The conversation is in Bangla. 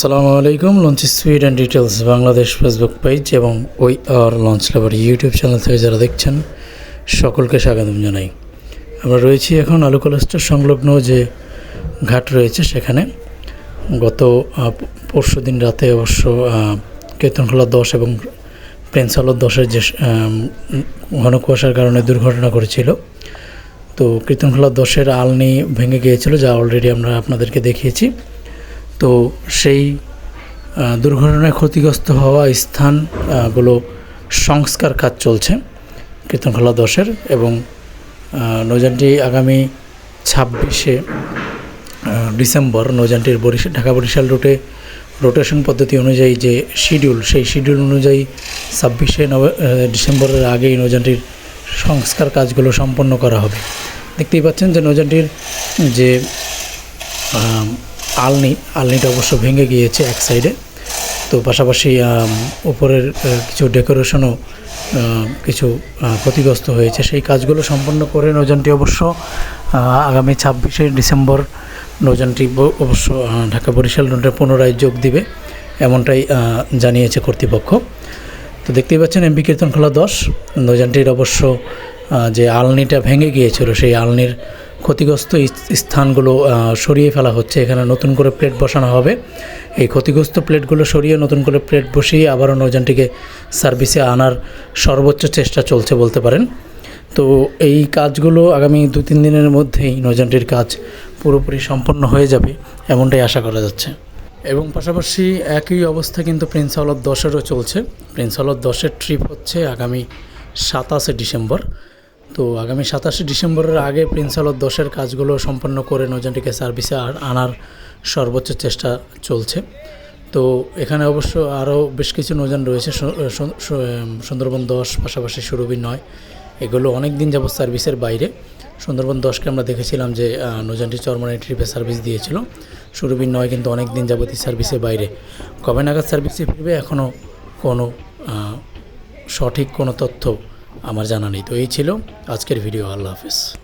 আসসালামু আলাইকুম launch sweet and details Bangladesh Facebook page এবং ওই আর লঞ্চ লেবার ইউটিউব চ্যানেল থেকে যারা দেখছেন, সকলকে স্বাগতম জানাই। আমরা রয়েছি এখন আলু কলেস্টার সংলগ্ন যে ঘাট রয়েছে সেখানে। গত পরশু দিন রাতে অবশ্য কীর্তনখোলা দশ এবং প্রিন্স আলোর দশের যে ঘন কুয়াশার কারণে দুর্ঘটনা করেছিল তো কীর্তনখোলা দশের আলনি ভেঙে গিয়েছিল, যা অলরেডি আমরা আপনাদেরকে দেখিয়েছি। তো সেই দুর্ঘটনায় ক্ষতিগ্রস্ত হওয়া স্থানগুলো সংস্কার কাজ চলছে কীর্তনখোলা দশের এবং আহ, নৌযানটি আগামী ছাব্বিশে ডিসেম্বর নৌযানটির বরিশাল ঢাকা বরিশাল রুটে রোটেশন পদ্ধতি অনুযায়ী যে শিডিউল সেই শিডিউল অনুযায়ী ছাব্বিশে নভে ডিসেম্বরের আগেই নৌযানটির সংস্কার কাজগুলো সম্পন্ন করা হবে। দেখতেই পাচ্ছেন যে নৌযানটির যে আলনি, আলনিটা অবশ্য ভেঙে গিয়েছে এক সাইডে তো পাশাপাশি উপরের কিছু ডেকোরেশনও কিছু ক্ষতিগ্রস্ত হয়েছে। সেই কাজগুলো সম্পন্ন করে নৌযানটি অবশ্য আগামী ছাব্বিশে ডিসেম্বর নৌযানটি ব- অবশ্য ঢাকা বরিশাল রুটে পুনরায় যোগ দিবে, এমনটাই জানিয়েছে কর্তৃপক্ষ। তো দেখতেই পাচ্ছেন এমপি কীর্তনখোলা দশ, নৌযানটির অবশ্য যে আলনিটা ভেঙে গিয়েছিল, সেই আলনির ক্ষতিগ্রস্ত স্থানগুলো সরিয়ে ফেলা হচ্ছে। এখানে নতুন করে প্লেট বসানো হবে। এই ক্ষতিগ্রস্ত প্লেটগুলো সরিয়ে নতুন করে প্লেট বসিয়ে আবারও নৌযানটিকে সার্ভিসে আনার সর্বোচ্চ চেষ্টা চলছে বলতে পারেন। তো এই কাজগুলো আগামী দু তিন দিনের মধ্যেই নৌযানটির কাজ পুরোপুরি সম্পন্ন হয়ে যাবে, এমনটাই আশা করা যাচ্ছে। এবং পাশাপাশি একই অবস্থা কিন্তু প্রিন্স হলত দশেরও চলছে। প্রিন্স হলত দশের ট্রিপ হচ্ছে আগামী সাতাশে ডিসেম্বর। তো আগামী সাতাশে ডিসেম্বরের আগে প্রিন্স হলত দশের কাজগুলো সম্পন্ন করে নৌযানটিকে সার্ভিসে আনার সর্বোচ্চ চেষ্টা চলছে। তো এখানে অবশ্য আরও বেশ কিছু নৌযান রয়েছে সুন্দরবন দশ পাশাপাশি সুরভি নয় এগুলো অনেক দিন যাবত সার্ভিসের বাইরে। সুন্দরবন দশকে আমরা দেখেছিলাম যে আহ, নৌযানটি চরমানি ট্রিপে সার্ভিস দিয়েছিল। সুরভি নয় কিন্তু অনেক দিন যাবতই সার্ভিসের বাইরে। কবে নাগাদ সার্ভিসে ফিরবে এখনও কোনো সঠিক কোনো তথ্য আমার জানা নেই। তো এই ছিল আজকের ভিডিও। আল্লাহ হাফিজ।